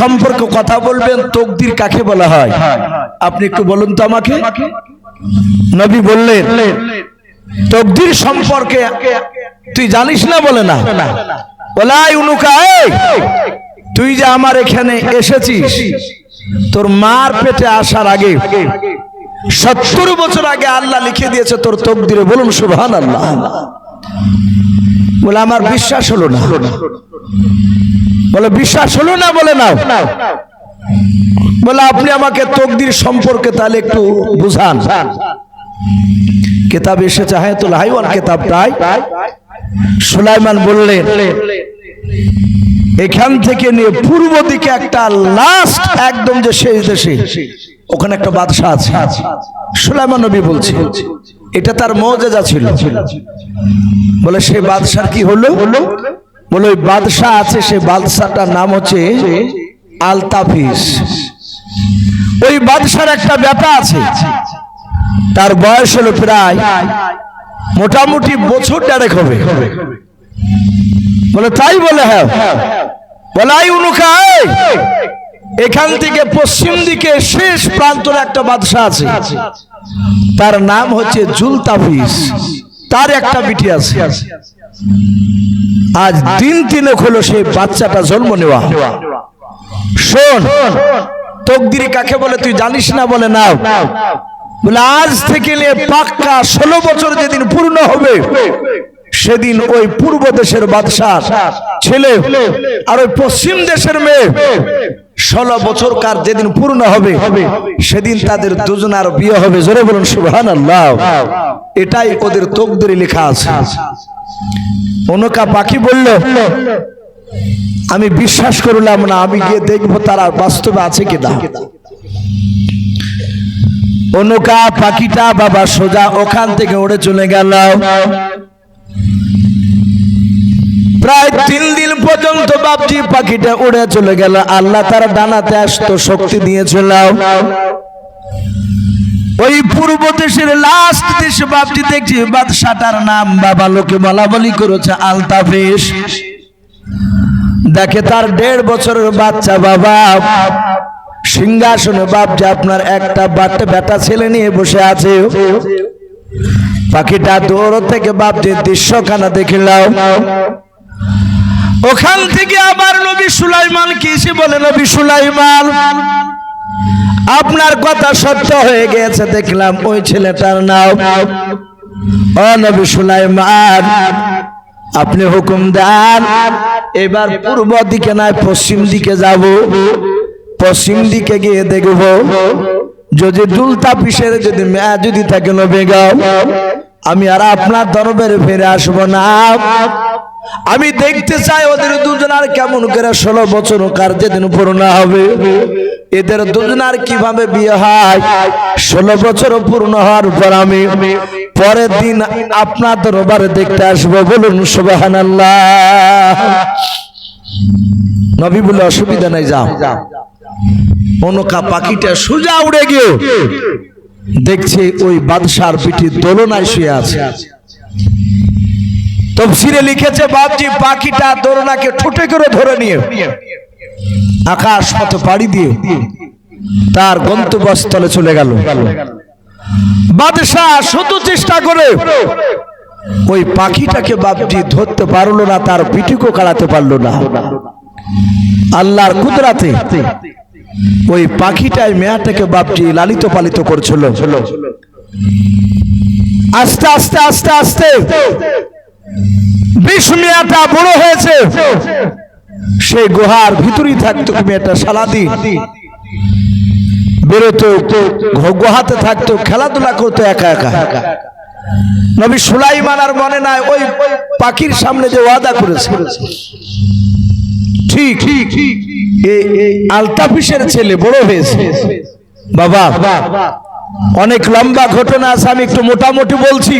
সম্পর্কে কথা বলবেন, তকদির কাকে বলা হয়? আপনি একটু বলুন তো আমাকে। নবী বললেন, তকদির সম্পর্কে তুই জানিস না বলে না? বলাই উনুকা তুই যে আমার এখানে এসেছিস, তোর মার পেটে আসার আগে, সত্তর বছর আগে আল্লাহ লিখে দিয়েছে তোর তকদিরে। বলুন সুবহান আল্লাহ বলে আমার বিশ্বাস হলো না। বলে, বিশ্বাস হলো না? বলে, নাও। বলে, আপনি আমাকে তকদির সম্পর্কে তাহলে একটু বুঝান। কিতাব এসেছে, হায়াতুল হাইওয়ান কিতাবটাই সুলাইমান বললেন, এখান থেকে নিয়ে পূর্ব দিকে একটা লাস্ট একদম যে শেষ দেশে, ওখানে একটা বাদশাহ আছে। সুলাইমান নবী বলছে এটা তার মৌজেজা ছিল। বলে সে বাদশার কি হলো? বলে ওই বাদশাহ আছে সে বাদশাটার নাম হচ্ছে আলতাফিস। ওই বাদশার একটা ব্যাটা আছে। তার বয়স হলো প্রায় মোটামুটি বছর দেড়েক হবে। বলে তাই বলে হ্যাঁ। বলে আই উনুকা এই, এখান থেকে পশ্চিম দিকে শেষ প্রান্তর একটা বাদশাহ আছে। তার নাম হচ্ছে জুলতাফিস তার একটা বিটি আছে। আজ দিন তিনেক হলো সেই বাচ্চাটা জন্ম নেওয়া। শোন, তকদিরি কাকে বলে তুই জানিস না বলে নাও। বলে, আজ থেকে পাক্কা ষোলো বছর যেদিন পূর্ণ হবে সেদিন ওই পূর্ব দেশের বাদশাহ ছেলে, আর ওই পশ্চিম দেশের মেয়ে, ষোলো বছর কার যেদিন পূর্ণ হবে, সেদিন তাদের দুজনার বিয়ে হবে। জোরে বলুন সুবহান আল্লাহ এটাই ওদের তকদিরে লেখা আছে। অনুকা পাখি বলল, আমি বিশ্বাস করলাম না, আমি গিয়ে দেখব তারা বাস্তবে আছে কিনা। অনুকা পাখিটা বাবা সোজা ওখান থেকে উড়ে চলে গেল। প্রায় তিন দিন পর্যন্ত বাপজি পাখিটা উড়ে চলে গেল। আল্লাহ তার ডানাতে আসতো শক্তি দিয়েছিল। ওই পূর্ব দেশের লাস্ট দেশে বাপজি দেখছি, বাদশাটার নাম বাবা লোকে বলা বলি করেছে আলতাফিস দেখে তার দেড় বছরের বাচ্চা বাবা। সিংহাসনে বাপ যে আপনার একটা বাচ্চা বেটা ছেলে নিয়ে বসে আছে। পাখিটা দৌড় থেকে বাপ দৃশ্যখানা দেখিলাম। ওখান থেকে আবার নবী সুলাইমান কি বলে, নবী সুলাইমান, আপনার কথা সত্য হয়ে গেছে, দেখলাম ওই ছেলেটার নাম। ও নবী সুলাইমান, আপনি হুকুম দেন, এবার পূর্ব দিকে নয়, পশ্চিম দিকে যাব। পশ্চিম দিকে গিয়ে দেখব, যদি দুলতা পিসের যদি মেয়া যদি থাকে নবে গাও আমি আর আপনার দরবারে ফিরে আসব না। আমি দেখতে চাই ওদের দুজনার কেমন করে ষোলো বছর কার যেদিন পূর্ণ হবে। এদের দুজনার কীভাবে বিয়ে হয়? ষোলো বছর পূর্ণ হওয়ার পর আমি পরের দিন আপনার দরবারে দেখতে আসব। বলুন সুবাহান নবী বলে অসুবিধা নাই, যাও। অনুকা পাখিটা সোজা উড়ে গিয়ে দেখছে ওই বাদশার পিঠে দোলনায় শুয়ে আছে। তফসিরে লিখেছে, বাপজি, পাখিটা দোলনাকে ঠোঁটে করে ধরে নিয়ে। আকাশ পথে পাড়ি দিয়ে তার গন্তব্যস্থলে চলে গেল। বাদশাহ শত চেষ্টা করে, ওই পাখিটাকে বাপজি ধরতে পারল না, তার পিঠিকো কাড়াতে পারল না। আল্লাহর কুদরাতে ওই পাখিটাই মেয়াটাকে বাপজি লালিত পালিত করছিল। আস্তে আস্তে আস্তে আস্তে বিষ মেয়াটা বড় হয়েছে। সেই গুহার ভিতরেই থাকতো মেয়েটা সারাদিন বেরোতো গুহাতে থাকতো, খেলাধুলা করতো একা একা। নবী সুলাইমান আর মনে নাই, ওই পাখির সামনে যে ওয়াদা করেছে। ঠিক আলতাফিসের ছেলে বড় হয়েছে। বাবা, অনেক লম্বা ঘটনা আছে, আমি একটু মোটামুটি বলছি।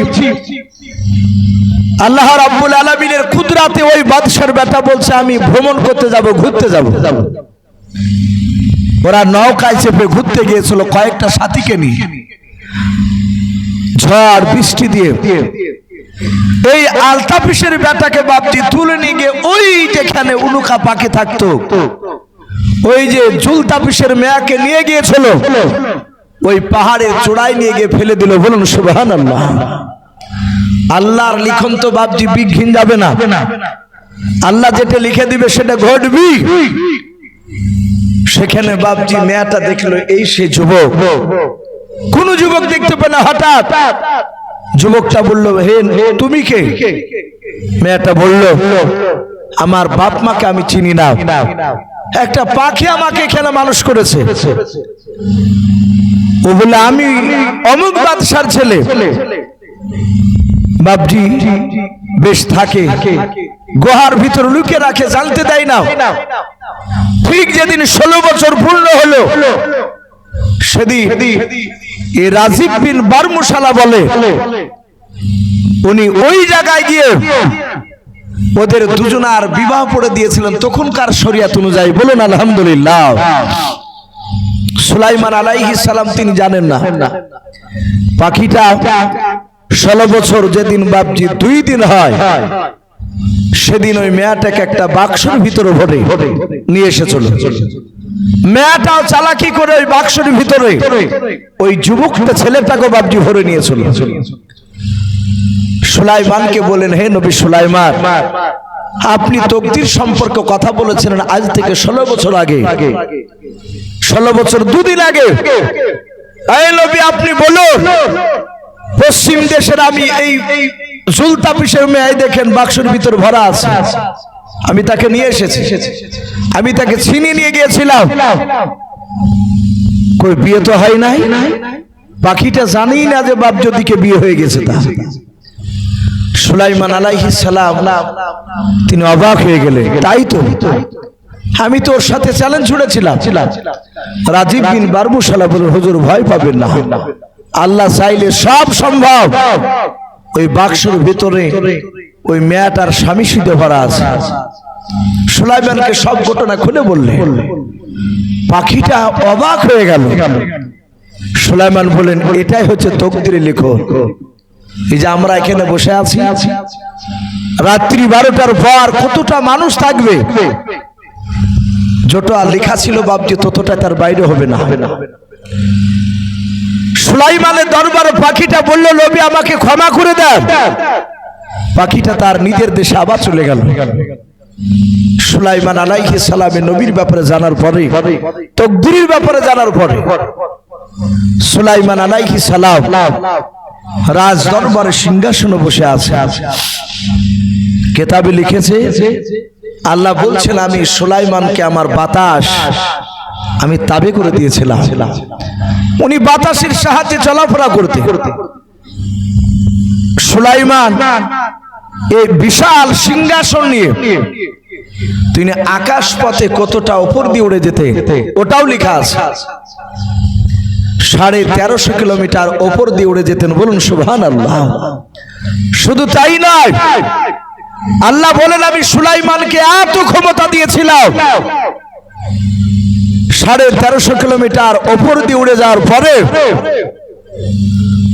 আল্লাহ রাব্বুল আলামিনের কুদরাতে ওই বাদশার বেটা বলছে, আমি ভ্রমণ করতে যাব, ঘুরতে যাব। ওরা নৌকায় চেপে ঘুরতে গিয়েছিল, কয়েকটা সাথীকে নিয়ে। ঝড়, বৃষ্টি দিয়ে। এই আলতাফিসের বেটাকে বাপজি তুলে নিয়ে গিয়ে ওই যেখানে উলুকা পাখি থাকতো, ওই যে জুলতাপিসের মেয়াকে নিয়ে গিয়েছিল, ওই পাহাড়ের চূড়ায় নিয়ে গিয়ে ফেলে দিল। বলুন সুবাহান আল্লাহ আল্লাহর লিখন তো বাপজি বিঘিন যাবে না। আল্লাহ যেটা লিখে দিবে সেটা ঘটবি। সেখানে বাপজি মেয়াটা দেখল, এই সে যুবক। কোন যুবক দেখতে পেল হঠাৎ। যুবকটা বলল, হে, তুমি কে? মেয়েটা বলল, আমার বাপ মাকে আমি চিনি না। একটা পাখি আমাকে এখানে মানুষ করেছে। ও বলে আমি অমুক বাদশার ছেলে। বাপজি, বেশ থাকে। গুহার ভিতর লুকে রাখে জানতে দেয় না। ঠিক যেদিন ষোলো বছর পূর্ণ হলো, সেদিন এ রাজীব বিন বারমুশালা বলে, উনি ওই জায়গায় গিয়ে ওদের দুজনার বিবাহ করে দিয়েছিলেন। তখনকার শরিয়াত অনুযায়ী বলুন, আলহামদুলিল্লাহ। সুলাইমান আলাইহি সালাম, তিনি জানেন না। পাখিটা ষোলো বছর যেদিন বাপজি দুই দিন হয় সেদিন ওই মেয়াটাকে একটা বাক্সের ভিতরে ভরে নিয়ে এসেছিল মেয়াটাও চালাকি করে ওই বাক্সের ভিতরে ওই যুবকটা ছেলেটাকে বাপজি ভরে নিয়েছিল সুলাইমানকে বলেন হে নবী সুলাইমান আপনি তকদির সম্পর্কে কথা বলেছিলেন আজ থেকে ষোলো বছর আগে। ষোলো বছর দুদিন আগে। এই নবী আপনি বলুন পশ্চিম দেশের আমি এই জুলতাপিসের মেয়ে, দেখেন বাক্সের ভিতর ভরা আছে। আমি তাকে নিয়ে এসেছি। আমি তাকে ছিনিয়ে নিয়ে গিয়েছিলাম। কই, বিয়ে তো হয় নাই? পাখিটা জানেই না যে বাপ যদিকে বিয়ে হয়ে গেছে তা সুলাইমান আলাইহিস সালাম, তিনি অবাক হয়ে গেলেন। তাই তো। আমি তো ওর সাথে চ্যালেঞ্জ ছুড়েছিলাম রাজীব বিন বারমুশালা বলে, হুজুর, ভয় পাবেন না। আল্লাহ চাইলে সব সম্ভব। ওই বাক্সের ভিতরে ওই মেয়াটার স্বামী সিদ্ধ ভরা আছে। সুলাইমানকে সব ঘটনা খুলে বললে। পাখিটা অবাক হয়ে গেল। সুলাইমান বলেন এটাই হচ্ছে তকদিরে লেখো এই যে আমরা এখানে বসে আছি, রাত্রি বারোটার পর কতটা মানুষ থাকবে? যত আর লেখা ছিল বাপজি ততটা তার বাইরে হবে না হবে না। সুলাইমানের দরবার পাখিটা বলল, নবী, আমাকে ক্ষমা করে দেন পাখিটা তার নিজের দেশে আবার চলে গেল। সুলাইমান আলাইহি সালামে নবীর ব্যাপারে জানার পরে, তকদিরের ব্যাপারে জানার পরে, সুলাইমান আলাইহি সালাম রাজ দরবারে সিংহাসনে বসে আছে। কেতাবে লিখেছে, আল্লাহ বলছেন, আমি সুলাইমানকে আমার বাতাস আমি তাবে করে দিয়েছিলাম। উনি বাতাসের সাহায্যে চলাফেরা করতে সুলাইমান, এই বিশাল সিংহাসন নিয়ে তিনি আকাশ পথে কতটা উপর দিয়ে উড়ে যেতে, ওটাও লেখা আছে। সাড়ে তেরোশো কিলোমিটার ওপর দিয়ে উড়ে যেতেন, বলুন সুবহান আল্লাহ শুধু তাই নয়, আল্লাহ বলেন, আমি সুলাইমানকে এত ক্ষমতা দিয়েছিলাম সাড়ে তেরোশো কিলোমিটার ওপর দিয়ে উড়ে যাওয়ার পরে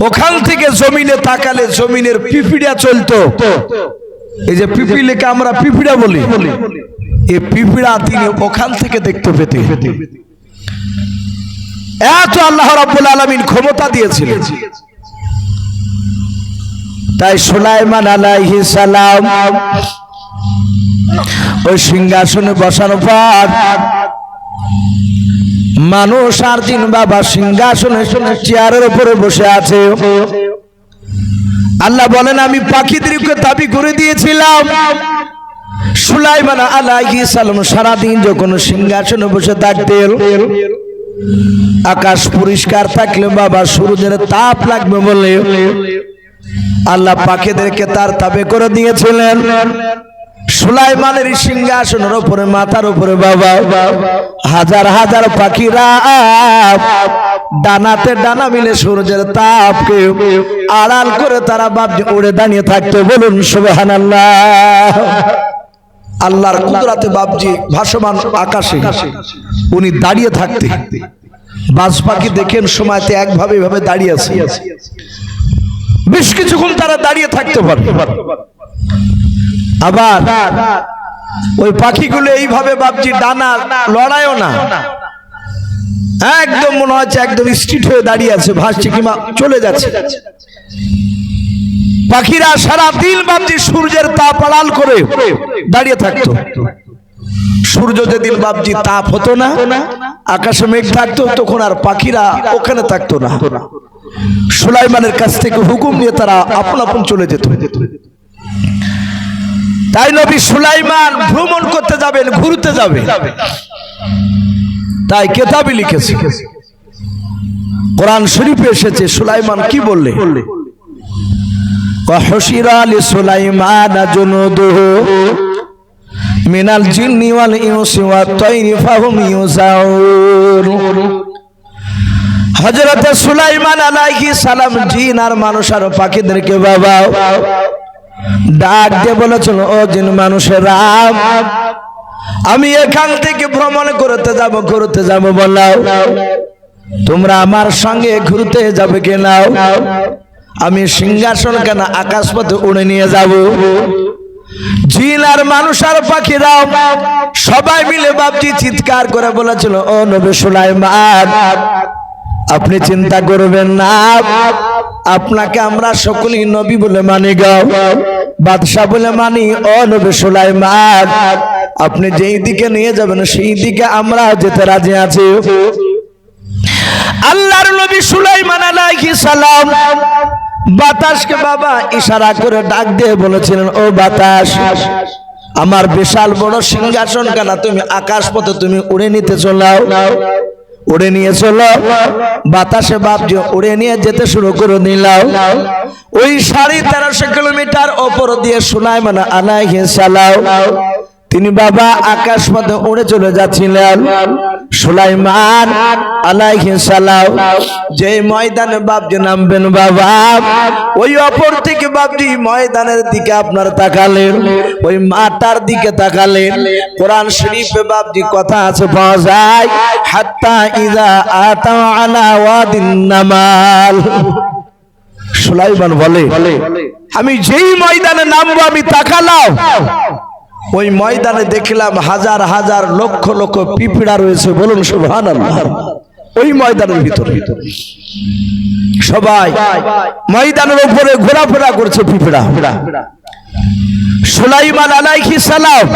ওখান থেকে জমিনে তাকালে জমিনের পিপিড়া চলতো। এই যে পিপিলিকে আমরা পিপিড়া বলি, এই পিপিড়া তিনি ওখান থেকে দেখতে পেতে এত আল্লাহ রাব্বুল আলামিন ক্ষমতা দিয়েছিলেন। তাই সুলাইমান আলাইহিস সালাম ওই সিংহাসনে বসার পর মানুষ আর দিন বাবা সিংহাসনে শুনে চেয়ারের উপরে বসে আছে। আল্লাহ বলেন, আমি পাখিদেরকে দাবি করে দিয়েছিলাম। সুলাইমান আলাইহিস সালাম সারাদিন যখন সিংহাসনে বসে থাকতেন, আকাশ পরিষ্কার থাকলে বাবা সূর্যের তাপ লাগবে বলে আল্লাহ পাখিদেরকে তার তাবে করে দিয়েছিলেন। সুলাইমানের সিংহাসনের উপরে, মাথার উপরে, বাবা, হাজার হাজার পাখিরা ডানাতে ডানা মিলে সূর্যের তাপকে আড়াল করে তারা বাপ উড়ে দাঁড়িয়ে থাকতো বলুন সুবহান আল্লাহ আল্লাহর কুদরাতে বাপজি ভাসমান আকাশে উনি দাঁড়িয়ে থাকতে। বাজ পাখি দেখেন সময়তে একভাবে এভাবে দাঁড়িয়ে আছে। বেশ কিছুক্ষণ তারা দাঁড়িয়ে থাকতে পারে। আবার ওই পাখিগুলো এইভাবে বাপজি ডানা লড়ায়ও না। একদম মনে হচ্ছে একদম স্ট্রিট হয়ে দাঁড়িয়ে আছে, ভাসছে কিংবা চলে যাচ্ছে। পাখিরা সারা দিন বাপজি সূর্যের তাপ আড়াল করে দাঁড়িয়ে থাকতো। সূর্য যেদিন বাপজি তাপ হতো না, আকাশে মেঘ থাকতো তখন আর পাখিরা ওখানে থাকতো না। সুলাইমানের কাছ থেকে হুকুম নিয়ে তারা আপন আপন চলে যেত। তাই নবী সুলাইমান ভ্রমণ করতে যাবেন, ঘুরতে যাবে তাই কেতাবি লিখেছে। কোরআন শরীফে এসেছে, সুলাইমান কি বললে? মিনাল সুলাইমান আলাইহি সালাম জিন আর মানুষ আর পাখিদেরকে বাবা ডাক দিয়ে বলেছিল ও জিন মানুষেরা, আমি এখান থেকে ভ্রমণ করতে যাব করতে যাব বললাও তোমরা আমার সঙ্গে ঘুরতে যাবে কিনা আমি সিংহাসন কেন আকাশ পথে উড়ে নিয়ে যাব? জিন আর মানুষ আর পাখিরাও সবাই মিলে বাপজি চিৎকার করে বলেছিল, ও নবী সুলাইমান আপনি চিন্তা করবেন না। আপনাকে আমরা সকলেই নবী বলে মানি গাও বাদশাহ বলে মানি, ও নবী সুলাইমান, আপনি যেই দিকে নিয়ে যাবেন, সেই দিকে আমরা যেতে রাজি আছি। আল্লাহর নবী সুলাইমান আলাইহিস সালাম বাতাসকে বাবা ইশারা করে ডাক দিয়ে বলেছিলেন, ও বাতাস, আমার বিশাল বড় সিংহাসন কেন তুমি আকাশ পথে তুমি উড়ে নিতে চলাও? উড়ে নিয়ে চলো। বাতাসে বাপ উড়ে নিয়ে যেতে শুরু করে নিলাম ওই সাড়ে তেরোশো কিলোমিটার ওপর দিয়ে শোনায় মানে আলাইহে সালাও তিনি বাবা আকাশ পথে উড়ে চলে যাচ্ছিলেন। সুলাইমান সালাম যে ময়দানে বাপজি নামবেন, বাবা, ওই অপর থেকে বাপজি ময়দানের দিকে আপনার তাকালেন, ওই মাটার দিকে তাকালেন। কোরআন শরীফে বাপজি কথা আছে, পাওয়া যায়, হাত্তা ইজা আতা আলা ওয়াদিন নামাল। সুলাইমান বলে, আমি যেই ময়দানে নামবো, আমি তাকালাম। ওই ময়দানে দেখলাম হাজার হাজার লক্ষ লক্ষ পিঁপড়া রয়েছে, বলুন সুবহান ওই ময়দানের ভিতরে। সবাই ময়দানের উপরে ঘোরাফেরা করছে পিঁপড়া। সুলাইমান আলাইহি সালাম,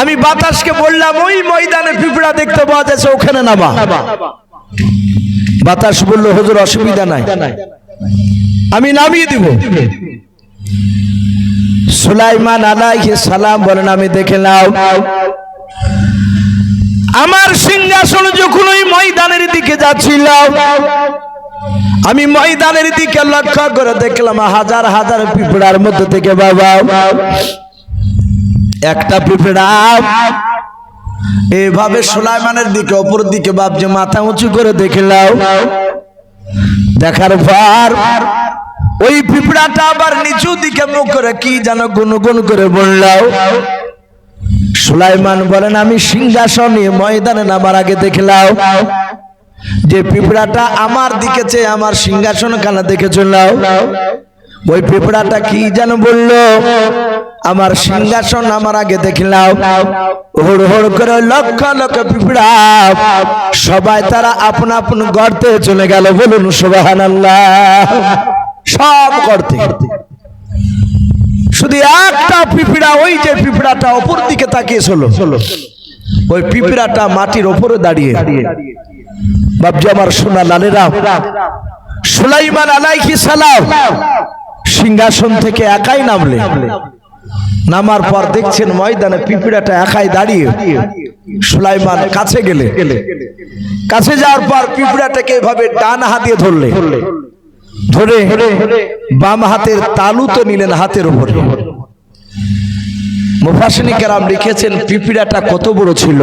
আমি বাতাসকে বললাম, ওই ময়দানে পিঁপড়া দেখতে পাওয়া যাচ্ছে, ওখানে নামা। বাতাস বলল, হুজুর, অসুবিধা নাই। আমি নামিয়ে দিব। সুলাইমান আলাইহিস সালাম বলেন, আমি দেখে নাও। আমার সিংহাসন যখন ওই ময়দানের দিকে যাচ্ছিল, আমি ময়দানের দিকে লক্ষ্য করে দেখলাম হাজার হাজার পিঁপড়ার মধ্যে থেকে বাবা, একটা পিঁপড়া। এভাবে সুলাইমানের দিকে অপর দিকে বাপ যে মাথা উঁচু করে দেখলাম দেখার পর ওই পিঁপড়াটা আবার নিচু দিকে মুখ করে কি যেন গুনগুন করে বললাও সুলাইমান বলেন, আমি সিংহাসনে ময়দানে নামার আগে দেখলাও যে পিঁপড়াটা আমার দিকে চেয়ে আমার সিংহাসন কানা দেখে চললাও ওই পিঁপড়াটা কি যেন বলল? আমার সিংহাসন আমার আগে দেখলাম। হুড় হুড় করে লক্ষ লক্ষ পিঁপড়া। সবাই তারা আপন আপন গর্তে চলে গেল। বলুন সুবাহান সব গর্তে। শুধু একটা পিঁপড়া, ওই যে পিঁপড়াটা ওপর দিকে তাকিয়েছিল ওই পিঁপড়াটা মাটির ওপরে দাঁড়িয়ে। বাবজি আমার সোনা লালেরা। সুলাইমান আলাইহি সালাম। সিংহাসন থেকে একাই নামলে। নামার পর দেখছেন ময়দানে পিঁপড়াটা একাই দাঁড়িয়ে। সুলাইমান কাছে গেলে। কাছে যাওয়ার পর পিঁপড়াটাকে এভাবে ডান হাত দিয়ে ধরলে। ধরে বাম হাতের তালু তো নিলেন হাতের উপরে। মুফাসিনী কেরাম লিখেছেন, পিঁপড়াটা কত বড় ছিল?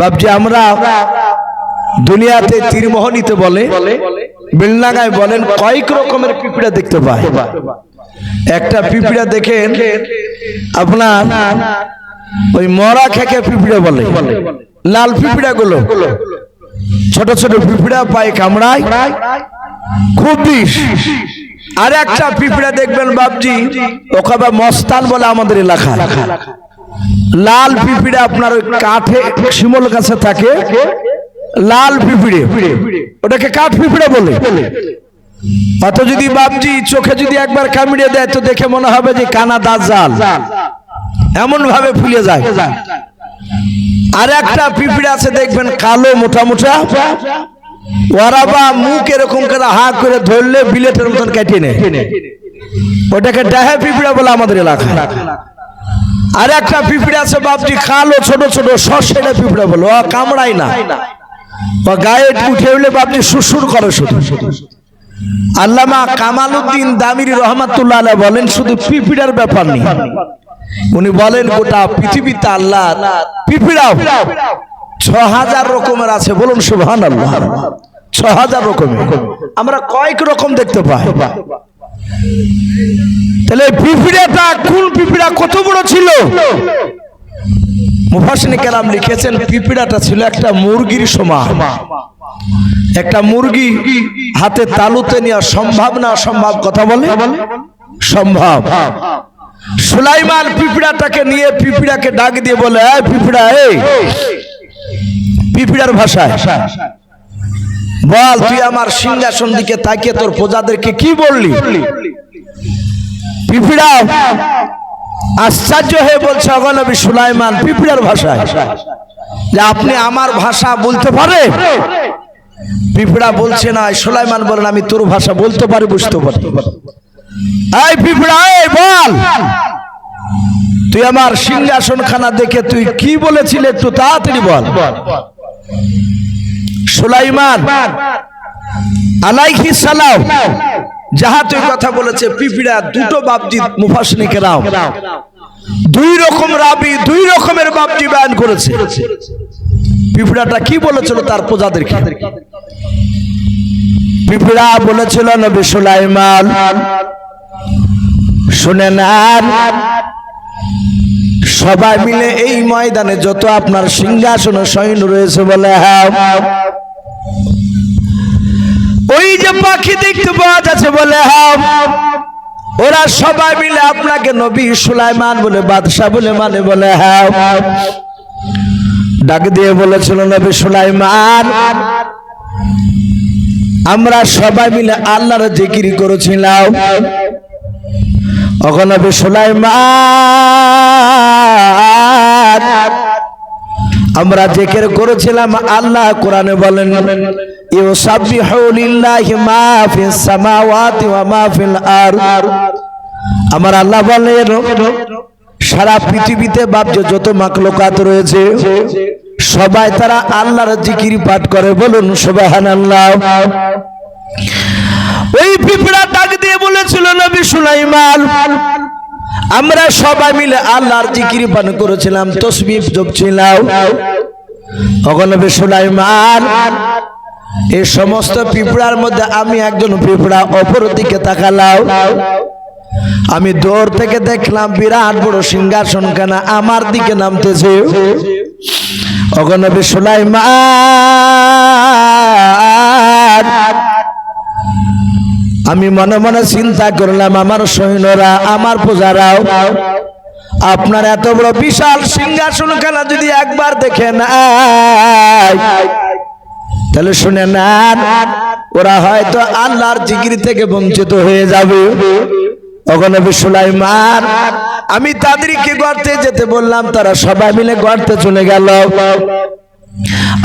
বাবজি আমরা দুনিয়াতে তীরমোহনীতে বলে বেলনাগায় বলেন, কয়েক রকমের পিঁপড়া দেখতে পায়। একটা পিঁপড়া দেখেন, আপনার ওই মরা খেকে পিঁপড়া বলে, লাল পিঁপড়া গুলো ছোট ছোট পিঁপড়া পায় কামড়ায়, খুব বিষ। আর একটা পিঁপড়া দেখবেন বাবজি ওকে আবার মস্তান বলে আমাদের এলাকা লাল পিঁপড়ে আপনার ওই কাঠে শিমল গাছে থাকে লাল পিঁপড়ে ওটাকে কাঠ পিঁপড়ে বলে। অত যদি বাবজি চোখে যদি একবার কামড়িয়ে দেয়, তো দেখে মনে হবে যে কানা দাজাল এমন ভাবে ফুলে যায়। আর একটা পিঁপড়ে আছে, দেখবেন কালো মোটা মোটা। ওরা বা মুখ এরকম করে হা করে ধরলে বিলেটের মতন কেটে নেয়। ওটাকে ডাহে পিঁপড়া বলে আমাদের এলাকা। আর একটা পিঁপড়ে আছে বাপজি, কালো ছোট ছোট সর্ষেটা পিঁপড়া বলে। কামড়াই না। ও গায়ে উঠে উঠলে বাপজি সুসুর করে শুধু। আল্লামা কামালউদ্দিন দামির রহমাতুল্লাহ বলেন, শুধু পিঁপড়ার ব্যাপার নেই। উনি বলেন, গোটা পৃথিবীতে আল্লাহ পিঁপড়াও ছ হাজার রকমের আছে। বলুন সুবহান আল্লাহ ছ হাজার রকমের। আমরা কয়েক রকম দেখতে পাই। তাহলে পিঁপড়াটা কোন পিঁপড়া? কত বড় ছিল? মুফাসিনী কেরাম লিখেছেন, পিঁপড়াটা ছিল একটা মুরগির সমান একটা মুরগি হাতে তালুতে নেওয়া সম্ভব না অসম্ভব কথা বলে? সম্ভব। সুলাইমান পিঁপড়াটাকে নিয়ে পিঁপড়াকে ডাক দিয়ে বলে, এই পিঁপড়া, এই। পিঁপড়ার ভাষায়। বল, তুই আমার সিংহাসন দিকে তাকিয়ে তোর প্রজাদেরকে কি বললি? পিঁপড়া আশ্চর্য হয়ে বলছে অগনবী সুলাইমান, পিঁপড়ার ভাষায়। যে আপনি আমার ভাষা বলতে পারে? পিঁপড়া বলছে না সুলাইমান বলেন, আমি তোর ভাষা বলতে পারি, বুঝতে পারি। এই পিঁপড়া, এই বল। তুই আমার সিংহাসন খানা দেখে তুই কি বলেছিলে একটু তাড়াতাড়ি বল। সুলাইমান আলাইহি সালাম। যাহা তুই কথা বলেছে পিপিড়া, দুটো বাবজি মুফাসনিকে রাও দুই রকম রাবি, দুই রকমের বাবজি বয়ান করেছে। পিঁপড়াটা কি বলেছিল তার প্রজাদেরকে পিঁপড়া বলেছিল, নবী সুলাইমান, শুনে নেন। সবাই মিলে এই ময়দানে যত আপনার সিংহাসন সৈন্য রয়েছে বলে হ্যাঁ ওই যে পাখি দেখতে পাওয়া যাচ্ছে বলে হ্যাঁ ওরা সবাই মিলে আপনাকে নবী সুলাইমান বলে, বাদশাহ বলে মানে বলে হ্যাঁ ডাক দিয়ে বলেছিল নবী সুলাইমান, আমরা সবাই মিলে আল্লাহর জিকির করেছিলাম। অগনবী সুলাইমান, আমরা জেকের করেছিলাম, আল্লাহ কোরআনে বলেন ইউসাব্বিহু লিল্লাহি মা ফিস সামাওয়াতি ওয়া মা ফিল আরদ। আমার আল্লাহ বলেন, সারা পৃথিবীতে বাপজ যত মাকলুকাত রয়েছে, সবাই তারা আল্লাহর জিকির পাঠ করে। বলুন, সুবহানাল্লাহ। ওই পিঁপড়া ডাক দিয়ে বলেছিল নবী সুলাইমান, আমরা সবাই মিলে আল্লাহর জিকির পান করেছিলাম, তসবিহ জপছিলাম। অগনবী সুলাইমান এই সমস্ত পিঁপড়ার মধ্যে আমি একজন পিঁপড়া, অপর দিকে তাকালাম আমি দূর থেকে দেখলাম বিরাট বড় সিংহাসন খানা আমার দিকে নামতেছে। অগনবী সুলাইমান, আমি মনে মনে চিন্তা করলাম, আমার সৈন্যরা, আমার পূজারাও, আপনার এত বড় বিশাল সিংহাসন খেলা যদি একবার দেখে না তাহলে শুনে নেন, ওরা হয়তো আল্লাহর জিকির থেকে বঞ্চিত হয়ে যাবে। আমি তাদেরকে গর্তে যেতে বললাম, তারা সবাই মিলে গর্তে চলে গেল।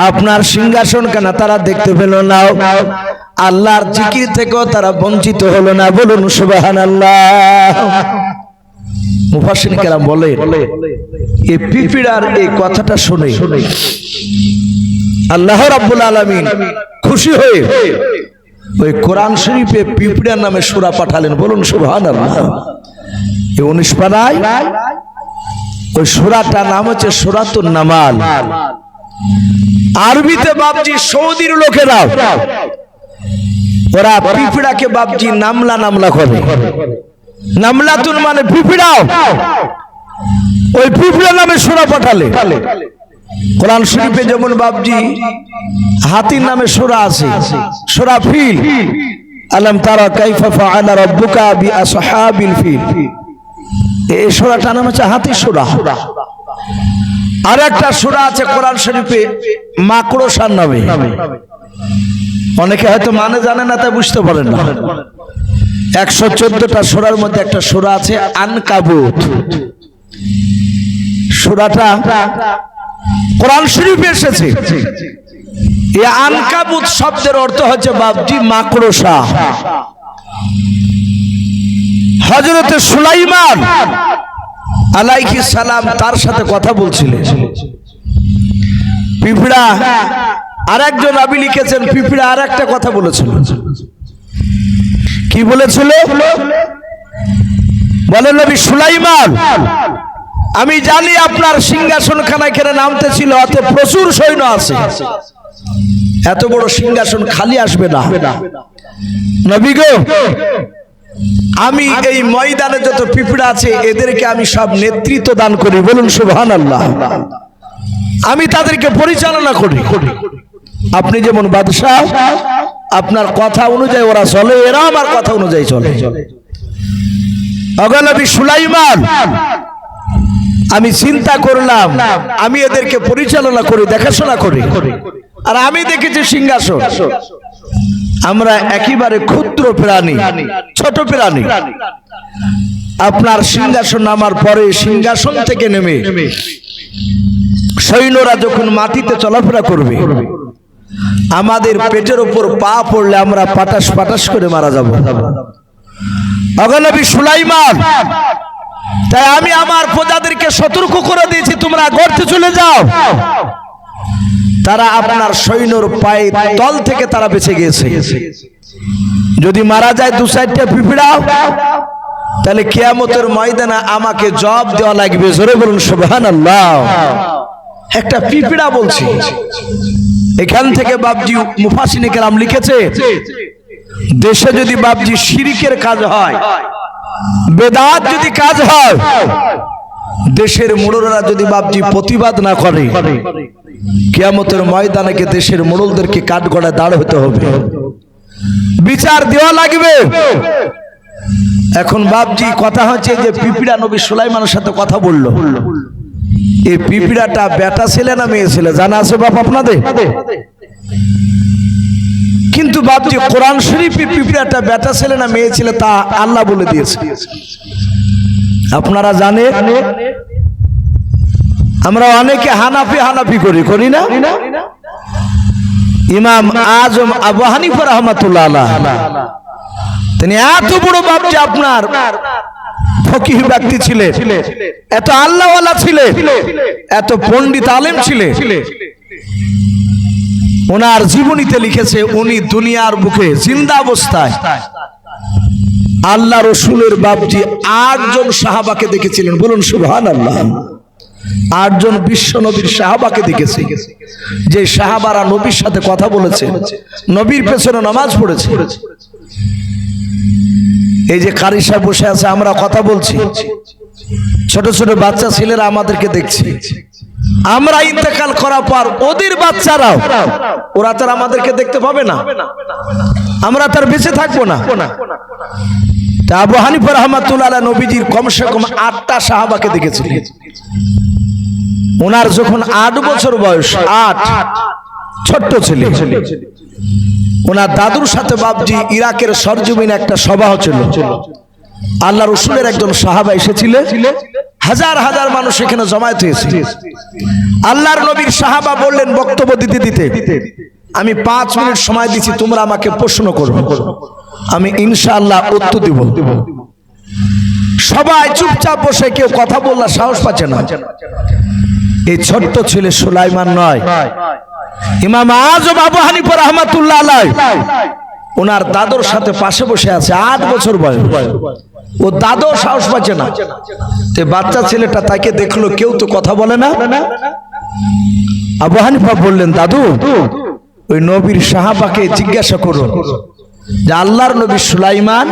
আপনার সিংহাসন কেন তারা দেখতে পেল না? আল্লাহর জিকির থেকেও তারা বঞ্চিত হলো না। বলুন সুবাহান আল্লাহ মুফাসিন কেরাম বলে এই পিপিড়ার এই কথাটা শুনে আল্লাহ রাব্বুল আলামিন খুশি হয়ে ওই কোরআন শরীফে পিপিড়ার নামে সুরা পাঠালেন। বলুন আল্লাহ এই উনিশ পাড়ায় ওই সুরাটার নাম হচ্ছে সুরাতুন নামাল। আরবিতে বাবজি সৌদির লোকেরা ওরা পিঁপড়াকে বাবজি নামলা নামলা করে। নামলাতুন মানে পিঁপড়াও। ওই পিঁপড়া নামে সোরা পাঠালে। কোরআন শরীফে যেমন বাবজি হাতির নামে সোরা আছে, সোরা ফিল। আলম তারা কাইফা ফাআলা রাব্বুকা বিআসহাবিল ফিল। এই সূরাটার নাম হচ্ছে হাতি সূরা। আর একটা সোরা আছে কোরআন শরীফে, মাকড়সার নামে। অনেকে হয়তো মানে জানে না, তাই বুঝতে পারেন না। একশো চোদ্দটা সোরার মধ্যে একটা সোরা আছে, আনকাবুত। সুরাটা কোরআন শরীফে এসেছে। এই আনকাবুত শব্দের অর্থ হচ্ছে বাবজি মাকড়সা। হজরতে সুলাইমান আলাইহি সালাম তার সাথে কথা বলছিলেন। পিঁপড়া আর একজন আবি লিখেছেন, পিঁপড়া আর একটা কথা বলেছিল। কি বলেছিল? বলে নবী সুলাইমান আমি জানি আপনার সিংহাসন খানা কেড়ে নামতে ছিল অতে প্রচুর সৈন্য আছে। এত বড় সিংহাসন খালি আসবে না। নবী গো, আমি এই ময়দানে যত পিঁপড়া আছে, এদেরকে আমি সব নেতৃত্ব দান করি, বলুন সুবহান আল্লাহ আমি তাদেরকে পরিচালনা করি। আপনি যেমন বাদশাহ, আপনার কথা অনুযায়ী ওরা চলে এরা আমার কথা অনুযায়ী চলে। অগনবী সুলাইমান আমি চিন্তা করলাম, আমি এদেরকে পরিচালনা করি, দেখাশোনা করি। আর আমি দেখেছি সিংহাসন। আমরা একেবারে ক্ষুদ্র প্রাণী, ছোট প্রাণী। আপনার সিংহাসন নামার পরে সিংহাসন থেকে নেমে সৈন্যরা যখন মাটিতে চলাফেরা করবে, আমাদের পেটের উপর পা পড়লে আমরা পাটাস পাটাস করে মারা যাব। অগনবী সুলাইমান তাই আমি আমার প্রজাদেরকে সতর্ক করে দিয়েছি, তোমরা গর্তে চলে যাও। তারা আপনার সৈন্যর পায়ে তল থেকে তারা বেঁচে গিয়েছে। যদি মারা যায় দু চারটা পিঁপড়া, তাহলে কেয়ামতের ময়দানে আমাকে জব দেওয়া লাগবে। জোরে বলুন সুবহান একটা পিঁপড়া বলছি। এখান থেকে বাবজি মুফাসিনে কেরাম লিখেছে, দেশে যদি বাবজি শিরিকের কাজ হয় বেদাত যদি কাজ হয়, দেশের মোড়লরা যদি বাবজি প্রতিবাদ না করে, কিয়ামতের ময়দানে দেশের মোড়লদেরকে কাঠগড়ায় দাঁড় হতে হবে। বিচার দেওয়া লাগবে। এখন বাবজি কথা হচ্ছে যে পিপিড়া নবী সুলাইমানের সাথে কথা বলল। এই পিপিড়াটা বেটা ছেলে না মেয়ে ছেলে? জানা আছে বাপ আপনাদের? কিন্তু বাপজি কোরআন শরীফে পিঁপড়াটা বেটা ছেলে না মেয়ে ছেলে তা আল্লাহ বলে দিয়েছে। আপনারা জানেন আমরা অনেকে হানাফি হানাফি করি করি না? ইমাম আজম আবু হানিফা রহমাতুল্লাহ তিনি এত বড় বাপজি আপনার ফকিহ ব্যক্তি ছিলেন এত আল্লাহওয়ালা ছিলেন এত পণ্ডিত আলেম ছিলেন ওনার জীবনীতে লিখেছে, উনি দুনিয়ার বুকে জিন্দা অবস্থায়। আল্লাহ রসুলের বাপজি আটজন সাহাবাকে দেখেছিলেন। বলুন সুবহান আল্লাহ আটজন বিশ্ব নবীর সাহাবাকে দেখেছে। যে সাহাবারা নবীর সাথে কথা বলেছে, নবীর পেছনে নামাজ পড়েছে। এই যে কারি সাহেব বসে আছে, আমরা কথা বলছি। ছোট ছোট বাচ্চা ছেলেরা আমাদেরকে দেখছে। আমরা ইন্তেকাল করার পর ওদের বাচ্চারাও, ওরা তার আমাদেরকে দেখতে পাবে না। আমরা তার বেঁচে থাকব না। তা আবু হানিফা রহমাতুল্লাহ নবীজির কমসে কম আটটা সাহাবাকে দেখেছিলেন। ওনার যখন আট বছর বয়স, আট ছোট্ট ছেলে। ওনার দাদুর সাথে বাবজি ইরাকের সরজমিন একটা সভা হচ্ছিল। আল্লাহ রসুলের একজন সাহাবা এসেছিলেন হাজার হাজার মানুষ এখানে জমায়েত হয়েছে। আল্লাহর নবীর সাহাবা বললেন বক্তব্য দিতে দিতে, আমি পাঁচ মিনিট সময় দিচ্ছি, তোমরা আমাকে প্রশ্ন করবে আমি ইনশাআল্লাহ উত্তর দিব। সবাই চুপচাপ বসে, কেউ কথা বললা সাহস পাচ্ছে না। এই ছোট্ট ছেলে সুলাইমান নয়। ইমাম আজম আবু হানিফা রহমাতুল্লাহ ওনার দাদর সাথে পাশে বসে আছে, আট বছর বয়স। ও দাদও সাহস পাচ্ছে না। তে বাচ্চা ছেলেটা তাকে দেখল, কেউ তো কথা বলে না। আবু হানিফা বললেন, দাদু, ওই নবীর সাহাবাকে জিজ্ঞাসা করুন যে আল্লাহর নবী সুলাইমান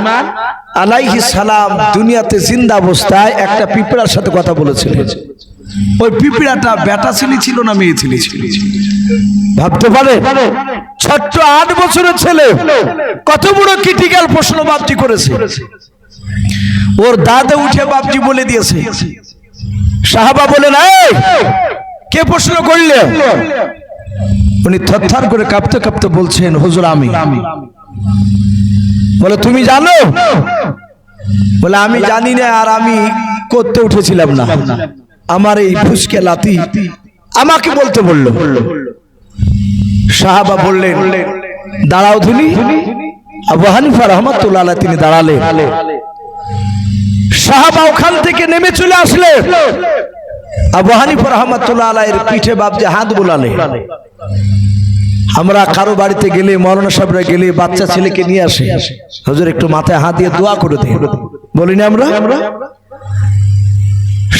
আলাইহি সালাম দুনিয়াতে জিন্দা অবস্থায় একটা পিঁপড়ার সাথে কথা বলেছিলেন। ওই পিঁপড়াটা বেটা ছেলে ছিল না মেয়ে ছেলে ছিল? ভাবতে পারে? ছোট্ট আট বছরের ছেলে। কত বড় ক্রিটিক্যাল প্রশ্ন বাপজি করেছে। ওর দাদা উঠে বাপজি বলে দিয়েছে। সাহাবা বলেন এই, কে প্রশ্ন করলে? উনি থরথর করে কাঁপতে কাঁপতে বলছেন, হুজুর আমি। বলে, তুমি জানো? বলে, আমি জানি না আর আমি করতে উঠেছিলাম না। আমার এই ফুসকে লাতি আমাকে বলতে বলল। সাহাবা বললেন, দাঁড়াও ধুনি। আবু হানিফা রহমতুল্লাহ তিনি দাঁড়ালেন। সাহাবা ওখান থেকে নেমে চলে আসলে আবু হানিফা রহমতুল্লাহ আলাইয়ের পিঠে বাপজে হাত বোলালে। আমরা কারও বাড়িতে গেলে মরনা সাহেবরা গেলে, বাচ্চা ছেলেকে নিয়ে আসে। হুজুর একটু মাথায় হাত দিয়ে দোয়া করে দিই বলিনি আমরা?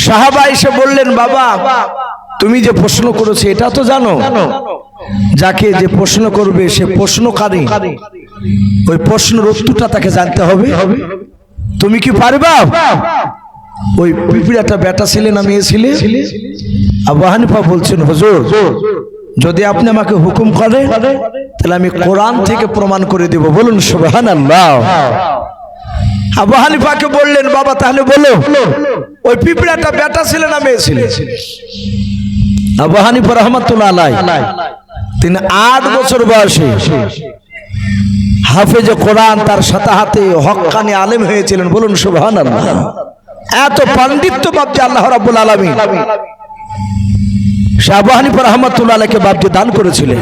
সাহাবা এসে বললেন, বাবা, তুমি যে প্রশ্ন করেছ, এটা তো জানো। যাকে যে প্রশ্ন করবে, সে প্রশ্নকারী। ওই প্রশ্নের উত্তরটা তাকে জানতে হবে। তুমি কি পারবা? ওই পিঁপড়াটা বেটা ছিলে না মেয়ে ছিলে? আবু হানিফা বলছেন, হুজুর, যদি আপনি আমাকে হুকুম করে তাহলে আমি কোরআন থেকে প্রমাণ করে দেব। বলুন সুবহান আল্লাহ আবু হানিফাকে বললেন, বাবা, তাহলে বলো, ওই পিঁপড়াটা বেটা ছিলে না মেয়ে ছিলে? আবু হানিফা রহমতুল্লাহ আলাই তিনি আট বছর বয়সে হাফেজে কোরআন তার সাথে হাতে হক্কানি আলেম হয়েছিলেন, বলুন সুবহান এত পাণ্ডিত্য বাবজি আল্লাহ রাব্বুল আলামিন। শাহ হানিফা রহমতুল্লাহ আলাইকে বাবজি দান করেছিলেন।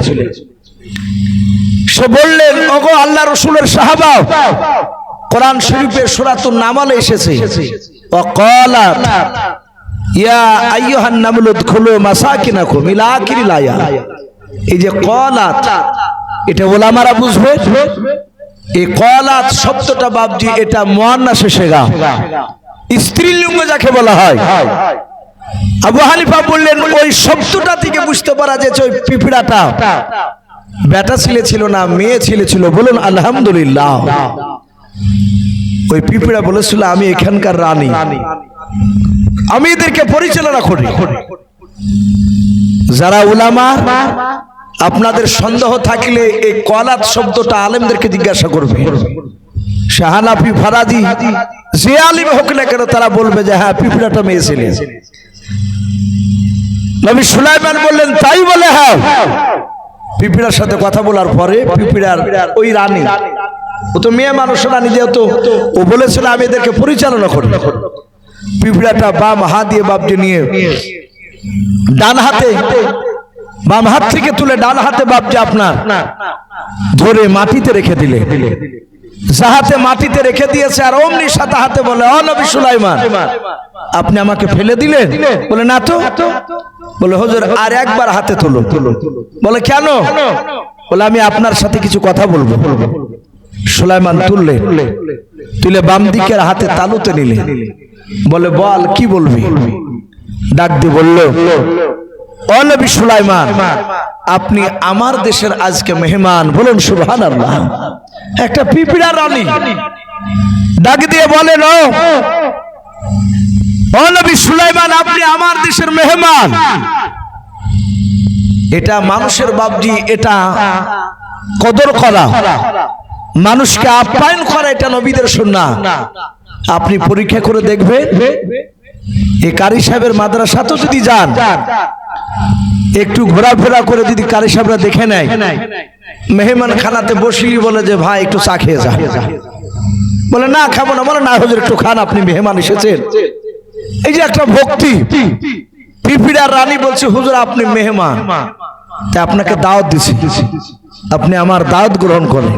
সে বললেন, ওগো আল্লাহ রসুলের সাহাবা, কোরআন শরীফের সুরাতুন নামালে এসেছে। ইয়া এই যে কলাত এটা ওলামারা বুঝবে? এই কলাত শব্দটা বাবজি, এটা মুয়ান্নাস শেষেগা স্ত্রীলিঙ্গ যাকে বলা হয়। আবু হানিফা বললেন, ওই শব্দটা থেকে বুঝতে পারা যে ওই পিঁপড়াটা। বেটা ছেলে ছিল না, মেয়ে ছেলে ছিল, বলুন আলহামদুলিল্লাহ। ওই পিঁপড়া বলেছিল, আমি এখানকার রানী। আমি এদেরকে পরিচালনা করি। যারা উলামা আপনাদের সন্দেহ থাকলে এই কলাত শব্দটা আলেমদেরকে জিজ্ঞাসা করবে। শাহানাফি ফারাজি, যে আলিম হোক না কেন, তারা বলবে যে হ্যাঁ পিঁপড়াটা মেয়ে ছেলে নবী সুলাইমান বললেন, তাই বলে হ্যাঁ। পিঁপড়ার সাথে কথা বলার পরে পিঁপড়ার ওই রানী, ও তো মেয়ে মানুষ রানী যেহেতু ও বলেছিল, আমি এদেরকে পরিচালনা করি। পিঁপড়াটা বাম হাত দিয়ে বাপটি নিয়ে, ডান হাতে বাম হাত থেকে তুলে ডান হাতে বাপটি আপনার। ধরে মাটিতে রেখে দিলে। যাহাতে মাটিতে রেখে দিয়েছে, আর অমনি সাথে হাতে বলে, অ নবী সুলাইমান, আপনি আমাকে ফেলে দিলেন? বলে, না তো। বলে, হুজুর, আর একবার হাতে তুলো। বলে, কেন? বলে, আমি আপনার সাথে কিছু কথা বলব। সুলাইমান তুললে, তুলে বাম দিকের হাতে তালুতে নিলে। বলে, বল, কি বলবি? ডাক দিয়ে বলল ও সুলাইমান, আপনি আমার দেশের আজকে মেহমান, বলুন সুবহান আল্লাহ একটা পিঁপড়া রানী ডাক দিয়ে বলেন নবী সুলাইমান, আপনি আমার দেশের মেহমান। এটা মানুষের বাবজি এটা কদর করা। মানুষকে আপ্যায়ন করা, এটা নবীদের শুননা আপনি পরীক্ষা করে দেখবেন এই কারি সাহেবের মাদ্রাসা তো যদি যান একটু ঘোরাফেরা করে যদি কারি সাহেবরা দেখে নেয় মেহমান খানাতে বসিয়ে বলে যে, ভাই, একটু চা খেয়ে যা। বলে, না, খাব না। বলে, না, হুজুর, একটু খান, আপনি মেহমান এসেছেন। এই যে একটা ভক্তি। পিপিড়ার রানী বলছে, হুজুর, আপনি মেহমান। তা আপনাকে দাওয়াত দিছি। আপনি আমার দাওয়াত গ্রহণ করেন